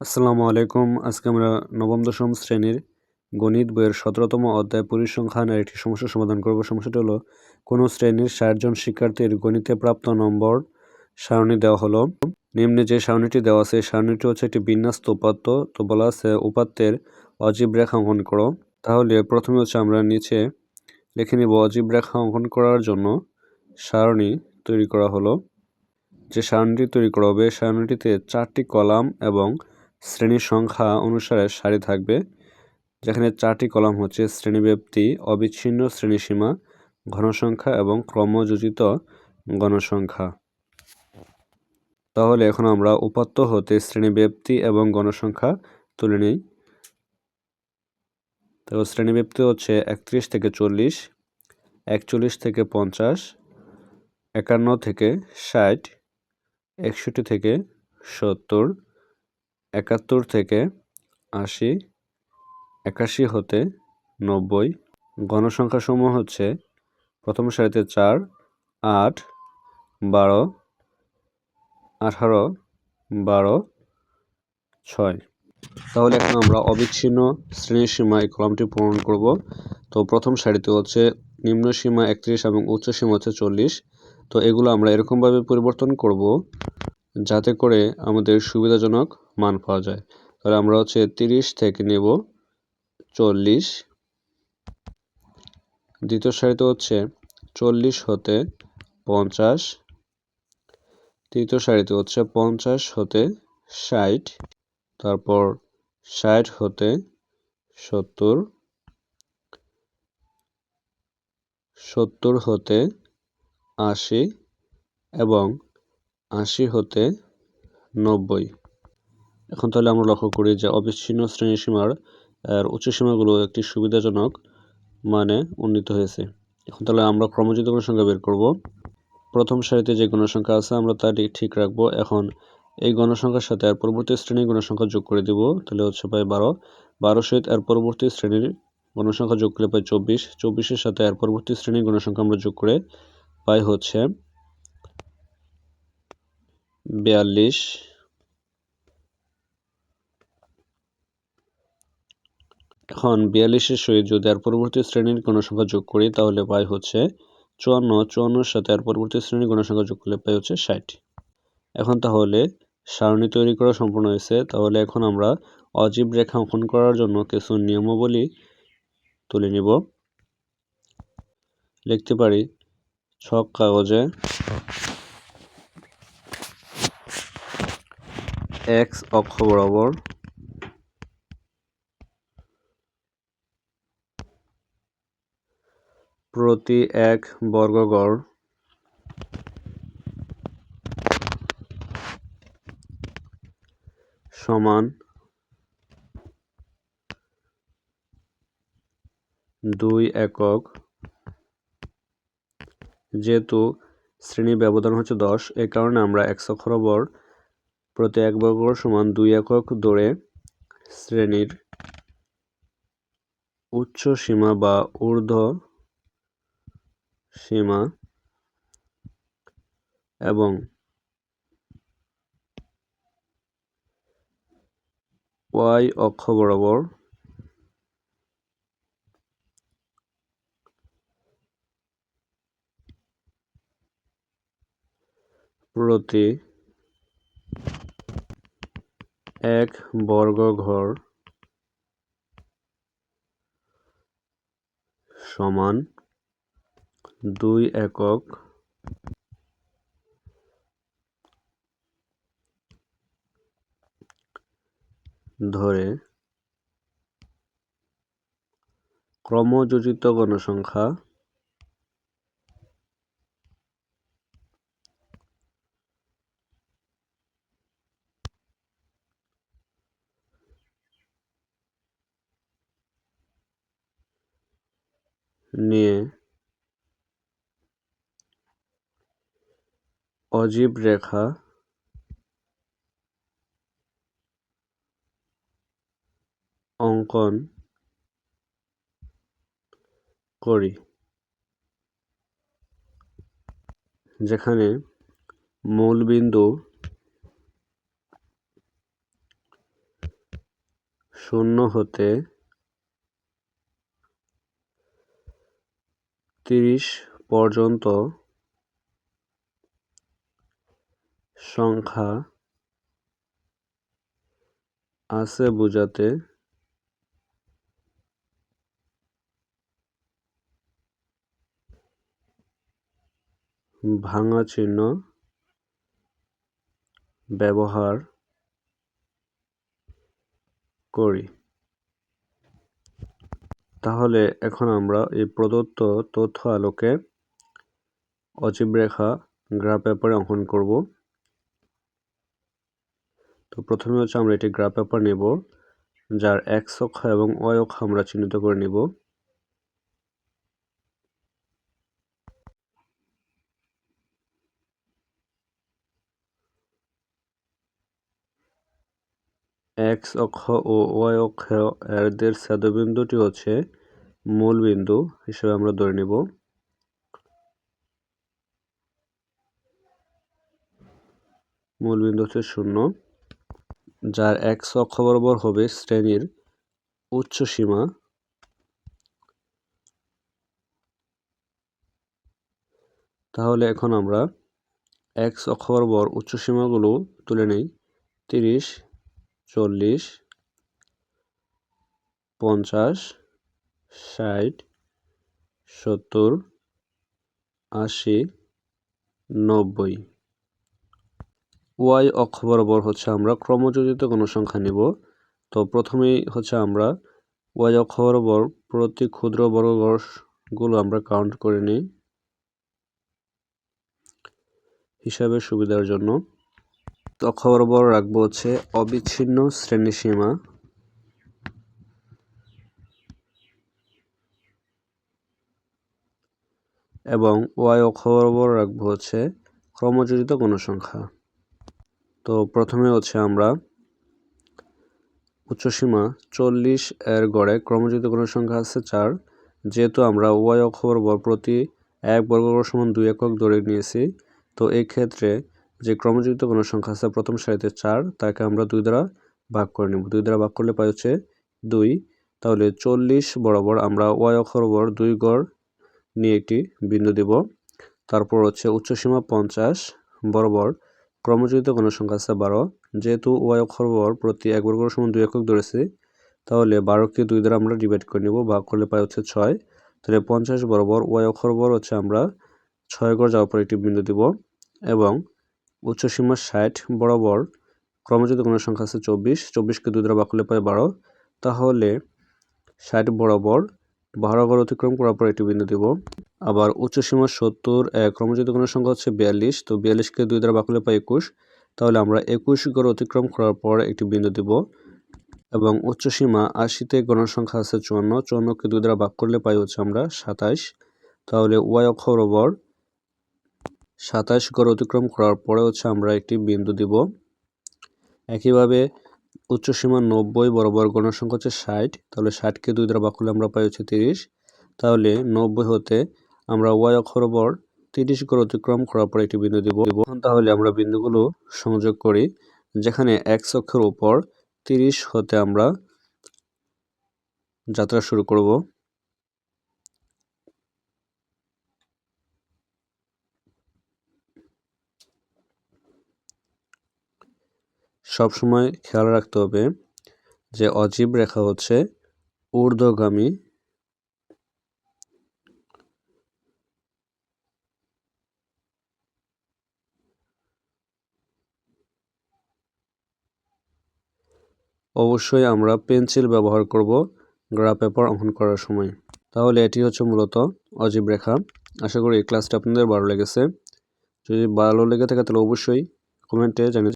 আসসালামু আলাইকুম। আজকে আমরা নবম, দশম শ্রেণির গণিত বইয়ের সতেরোতম অধ্যায় পরিসংখ্যানের একটি সমস্যার সমাধান করব। সমস্যাটি হলো, কোনো শ্রেণির ষাটজন শিক্ষার্থীর গণিতে প্রাপ্ত নম্বর সারণী দেওয়া হলো। নিম্নে যে সারণীটি দেওয়া আছে, সারণীটি হচ্ছে একটি বিন্যাস্ত উপাত্ত। তো বলা আছে, উপাত্তের অজীব রেখা অঙ্কন করো। তাহলে প্রথমে হচ্ছে আমরা নিচে লিখে নিব, অজীব রেখা অঙ্কন করার জন্য সারণী তৈরি করা হলো। যে সারণীটি তৈরি করা হবে, সারণীটিতে চারটি কলাম এবং শ্রেণির সংখ্যা অনুসারে সারি থাকবে, যেখানে চারটি কলাম হচ্ছে শ্রেণীব্যাপ্তি, অবিচ্ছিন্ন শ্রেণীসীমা, ঘনসংখ্যা এবং ক্রমযোজিত গণসংখ্যা। তাহলে এখন আমরা উপাত্ত হতে শ্রেণীব্যাপ্তি এবং গণসংখ্যা তুলে নিই। তো শ্রেণীব্যাপ্তি হচ্ছে একত্রিশ থেকে চল্লিশ, একচল্লিশ থেকে পঞ্চাশ, একান্ন থেকে ষাট, একষট্টি থেকে সত্তর একাত্তর থেকে আশি, একাশি হতে নব্বই। গণসংখ্যাসমূহ হচ্ছে প্রথম সারিতে চার, আট, বারো, আঠারো, বারো, ছয়। তাহলে এখন আমরা অবিচ্ছিন্ন শ্রেণির সীমা এই কলমটি পূরণ করব। তো প্রথম সারিতে হচ্ছে নিম্ন সীমা একত্রিশ এবং উচ্চ সীমা হচ্ছে চল্লিশ। তো এগুলো আমরা এরকমভাবে পরিবর্তন করব যাতে করে আমাদের সুবিধাজনক মান পাওয়া যায়। তাহলে আমরা হচ্ছে তিরিশ থেকে নেব চল্লিশ। দ্বিতীয় সারিতে হচ্ছে চল্লিশ হতে পঞ্চাশ। তৃতীয় সারিতে হচ্ছে পঞ্চাশ হতে ষাট। তারপর ষাট হতে সত্তর। সত্তর হতে আশি এবং আশি হতে নব্বই। এখন তাহলে আমরা লক্ষ্য করি যে অবিচ্ছিন্ন শ্রেণি সীমার উচ্চ সীমাগুলো একটি সুবিধাজনক মানে উন্নীত হয়েছে। এখন তাহলে আমরা ক্রমজিত গণসংখ্যা বের করব। প্রথম সারিতে যে গণসংখ্যা আছে, আমরা তা ঠিক রাখব। এখন এই গণসংখ্যার সাথে আর পরবর্তী শ্রেণির গণসংখ্যা যোগ করে দিব। তাহলে হচ্ছে পাই বারো। বারো সহিত এর পরবর্তী শ্রেণির গণসংখ্যা যোগ করে পাই চব্বিশ। চব্বিশের সাথে এর পরবর্তী শ্রেণির গণসংখ্যা আমরা যোগ করে পাই হচ্ছে বিয়াল্লিশ। এখন বিয়াল্লিশের সহিত যদি আর পরবর্তী শ্রেণির গণসংখ্যা যোগ করি, তাহলে পাই হচ্ছে চুয়ান্ন, চুয়ান্নর সাথে আর পরবর্তী শ্রেণির গণসংখ্যা যোগ করলে পাই হচ্ছে ষাট। এখন তাহলে সারণী তৈরি করা সম্পূর্ণ হয়েছে, তাহলে এখন আমরা অজীব রেখা অঙ্কন করার জন্য কিছু নিয়মাবলী তুলে নিব। লিখতে পারি, ছক কাগজে এক্স অক্ষ বরাবর প্রতি এক বর্গগড় সমান দুই একক। যেহেতু শ্রেণি ব্যবধান হচ্ছে দশ এই কারণে আমরা একশো বরাবর প্রতি এক বর্গ সমান দুই একক দৌড়ে শ্রেণির উচ্চ সীমা বা ঊর্ধ্ব সীমা এবং ওয়াই অক্ষ বরাবর প্রতি এক বর্গ ঘর সমান দুই একক। ধরে ক্রমযোজিত গণসংখ্যা নিয়ে অজীব রেখা। অঙ্কন করি। যেখানে মূলবিন্দু শূন্য হতে তিরিশ পর্যন্ত সংখ্যা আছে বোঝাতে। ভাঙা চিহ্ন, ব্যবহার করি। তাহলে এখন আমরা এই প্রদত্ত তথ্য আলোকে অজীব রেখা গ্রাফ পেপারে অঙ্কন করব। তো প্রথমে হচ্ছে আমরা এটি গ্রাফ পেপার নেব, যার এক্স অক্ষ এবং ওয়াই অক্ষ আমরা চিহ্নিত করে নেব। এক্স অক্ষ ও ওয়াই অক্ষ এদের ছেদবিন্দুটি হচ্ছে মূল বিন্দু হিসেবে আমরা ধরে নিব। মূল বিন্দু হচ্ছে শূন্য। যার এক্স অক্ষ বরাবর হবে শ্রেণির উচ্চ সীমা। তাহলে এখন আমরা এক্স অক্ষ বরাবর উচ্চ সীমাগুলো তুলে নেই। তিরিশ, চল্লিশ, পঞ্চাশ, ষাট, সত্তর, আশি, নব্বই। ওয়াই অক্ষ বরাবর হচ্ছে আমরা ক্রমযোজিত কোনো সংখ্যা নিব। তো প্রথমেই হচ্ছে আমরা ওয়াই অক্ষ বরাবর প্রতি ক্ষুদ্র বর্গগুলো আমরা কাউন্ট করে নিই হিসাবে সুবিধার জন্য। অক্ষ বরাবর রাখব হচ্ছে অবিচ্ছিন্ন শ্রেণীসীমা এবং ওয়াই অক্ষ বরাবর রাখব হচ্ছে ক্রমযোজিত কোনো সংখ্যা তো প্রথমে হচ্ছে আমরা উচ্চসীমা চল্লিশ এর গড়ে ক্রমযুক্ত কোনো সংখ্যা আছে চার। যেহেতু আমরা ওয়াই অক্ষ বরাবর প্রতি এক বর্গ সমান দুই একক ধরে নিয়েছি, তো এই ক্ষেত্রে যে ক্রমযুক্ত কোনো সংখ্যা আছে প্রথম সারিতে চার, তাকে আমরা দুই দ্বারা ভাগ করে নেব। দুই দ্বারা ভাগ করলে পাই হচ্ছে দুই। তাহলে চল্লিশ বরাবর আমরা ওয়াই অক্ষর বরাবর দুই গড় নিয়ে একটি বিন্দু দেব। তারপর হচ্ছে উচ্চসীমা পঞ্চাশ বরাবর ক্রমযুক্ত কোনো সংখ্যা আছে বারো। যেহেতু ওয়াই অক্ষর বরাবর প্রতি এক বর্গ সমান দুই একক ধরেছি, তাহলে বারোকে দুই দ্বারা আমরা ডিভাইড করে নেব, ভাগ করলে পাই হচ্ছে ছয়। তাহলে পঞ্চাশ বরাবর ওয়াই অক্ষর বরাবর হচ্ছে আমরা ছয় গড় যাওয়ার পর একটি বিন্দু দিব এবং উচ্চসীমা ষাট বরাবর ক্রমযুক্ত কোনো সংখ্যা আছে চব্বিশ। চব্বিশকে দুই দ্বারা বাকলে পায় বারো। তাহলে ষাট বরাবর বারো ঘর অতিক্রম করার পর একটি বিন্দু দিব। আবার উচ্চসীমা সত্তর ক্রমযুক্ত কোনো সংখ্যা হচ্ছে বিয়াল্লিশ। তো বিয়াল্লিশকে দুই দ্বারা বাকলে পাই একুশ। তাহলে আমরা একুশ গড় অতিক্রম করার পর একটি বিন্দু দিব। এবং উচ্চসীমা আশিতে গণসংখ্যা আছে চুয়ান্ন। চুয়ান্নকে দুই দ্বারা বাক করলে পাই হচ্ছে আমরা সাতাইশ। তাহলে ওয়াই অক্ষ বরাবর সাতাশ গড় অতিক্রম করার পরে হচ্ছে আমরা একটি বিন্দু দিব। একইভাবে উচ্চসীমা নব্বই, বরাবর গণসংখ্যা হচ্ছে ষাট, তাহলে ষাটকে দুই দ্বারা বাকুলে আমরা পাই হচ্ছে তিরিশ, তাহলে নব্বই হতে আমরা ওয়াই অক্ষর বর তিরিশ করে অতিক্রম করার পর একটি বিন্দু দিব। তাহলে আমরা বিন্দুগুলো সংযোগ করি, যেখানে এক অক্ষের উপর তিরিশ হতে আমরা যাত্রা শুরু করব। সবসময় খেয়াল রাখতে হবে যে অজীব রেখা হচ্ছে ঊর্ধ্বগামী। অবশ্যই আমরা পেন্সিল ব্যবহার করব গ্রা পেপার অঙ্কন করার সময়। তাহলে এটি হচ্ছে মূলত অজীব রেখা। আশা করি এই ক্লাসটা আপনাদের ভালো লেগেছে। যদি ভালো লেগে থাকে তাহলে অবশ্যই কমেন্টে জানিয়ে